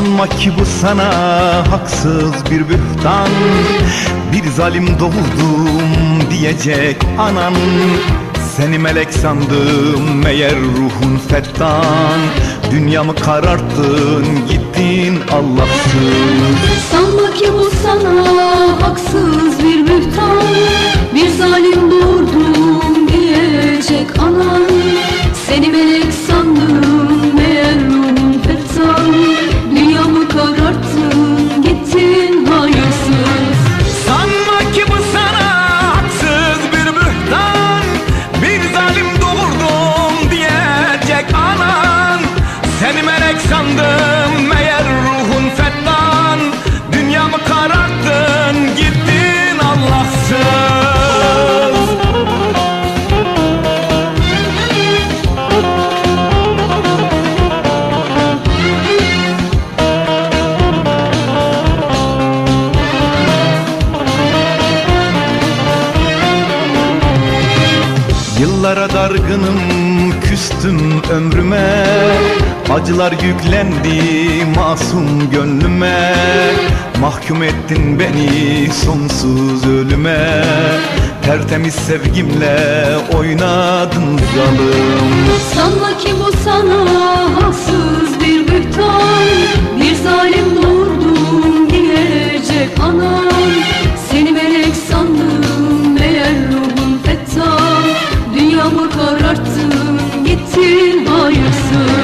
Sanma ki bu sana haksız bir bühtan. Bir zalim doğurdum diyecek anan. Seni melek sandım meğer ruhun fettan. Dünyamı kararttın gittin Allahsız. Sanma ki bu sana haksız bir bühtan. Bir zalim doğurdum diyecek anan. Seni melek Yıllara dargınım küstüm ömrüme. Acılar yüklendi masum gönlüme. Mahkum ettin beni sonsuz ölüme. Tertemiz sevgimle oynadın zalim Sanma ki bu sana boyusun